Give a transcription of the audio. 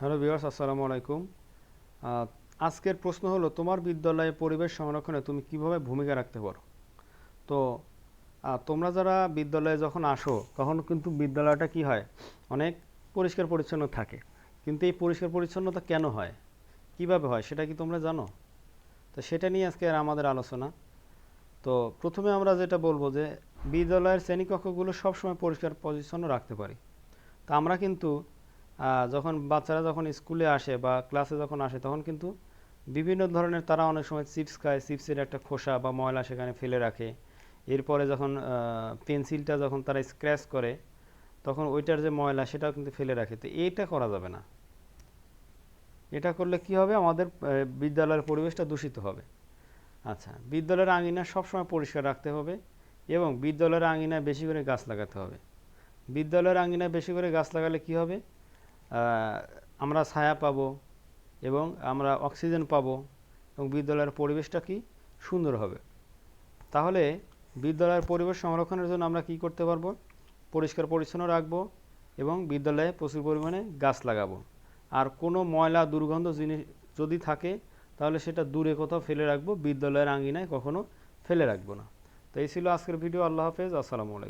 Hello viewers, আসসালামু আলাইকুম। আজকের প্রশ্ন হলো, তোমার বিদ্যালয়ে পরিবেশ সংরক্ষণে তুমি কীভাবে ভূমিকা রাখতে পারো? তো তোমরা যারা বিদ্যালয়ে যখন আসো, তখন কিন্তু বিদ্যালয়টা কি হয়? অনেক পরিষ্কার পরিচ্ছন্ন থাকে। কিন্তু এই পরিষ্কার পরিচ্ছন্নতা কেন হয়? কীভাবে হয়, সেটা কি তোমরা জানো? তো সেটা নিয়ে আজকে আমাদের আলোচনা। তো প্রথমে আমরা যেটা বলব যে, বিদ্যালয়ের শ্রেণীকক্ষগুলো সবসময় পরিষ্কার পরিচ্ছন্ন রাখতে পারি। তা আমরা কিন্তু যখন বাচ্চারা যখন স্কুলে আসে বা ক্লাসে যখন আসে, তখন কিন্তু বিভিন্ন ধরনের তারা অনেক সময় চিপস খায়। চিপসের একটা খোসা বা ময়লা সেখানে ফেলে রাখে। এরপরে যখন পেন্সিলটা যখন তারা স্ক্র্যাচ করে, তখন ওইটার যে ময়লা সেটাও কিন্তু ফেলে রাখে। তো এইটা করা যাবে না। এটা করলে কি হবে? আমাদের বিদ্যালয়ের পরিবেশটা দূষিত হবে। আচ্ছা বিদ্যালয়ের আঙিনা সবসময় পরিষ্কার রাখতে হবে এবং বিদ্যালয়ের আঙিনায় বেশি করে গাছ লাগাতে হবে। বিদ্যালয়ের আঙিনায় বেশি করে গাছ লাগালে কি হবে? আমরা ছায়া পাবো এবং আমরা অক্সিজেন পাবো এবং বিদ্যালয়ের পরিবেশটা কি সুন্দর হবে। তাহলে বিদ্যালয়ের পরিবেশ সংরক্ষণের জন্য আমরা কি করতে পারব? পরিষ্কার পরিচ্ছন্ন রাখব এবং বিদ্যালয়ে প্রচুর পরিমাণে গাছ লাগাবো। আর কোনো ময়লা, দুর্গন্ধ জিনিস যদি থাকে, তাহলে সেটা দূরে কোথাও ফেলে রাখব, বিদ্যালয়ের আঙ্গিনায় কখনো ফেলে রাখব না। তো এই ছিল আজকের ভিডিও। আল্লাহ হাফেজ। আসসালামু আলাইকুম।